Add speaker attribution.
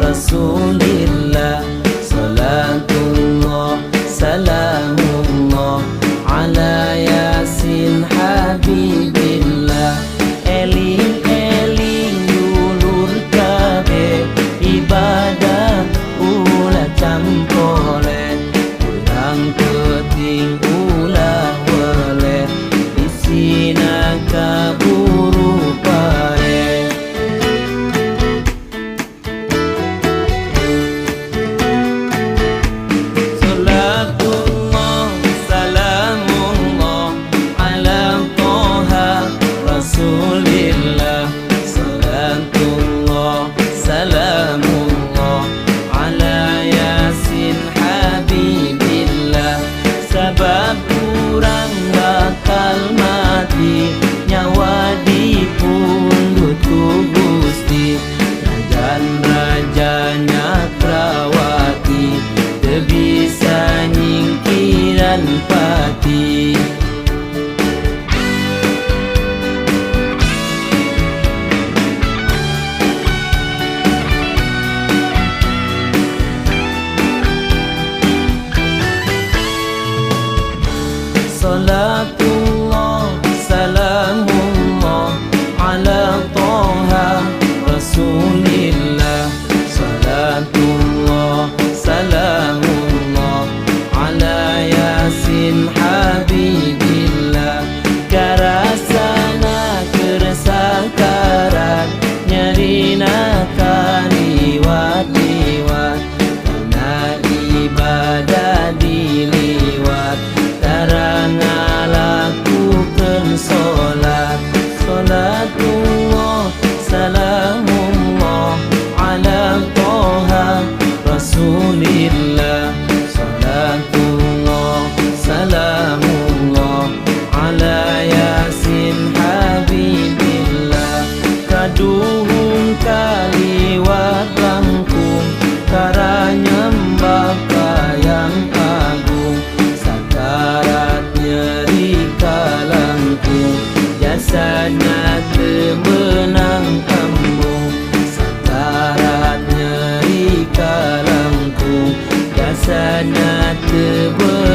Speaker 1: رسول الله Rasulillah Salatullah Salamullah Ala Yasin Habibillah. Sebab kurang bakal mati Nyawa di punggutku gusti. Rajan-rajanya perawati Tebisa nyingkiran pak صلاة الله سلام الله على طه رسول الله صلاة الله سلام الله على ياسين حبيب الله كراسنا كرسا كرات not the one.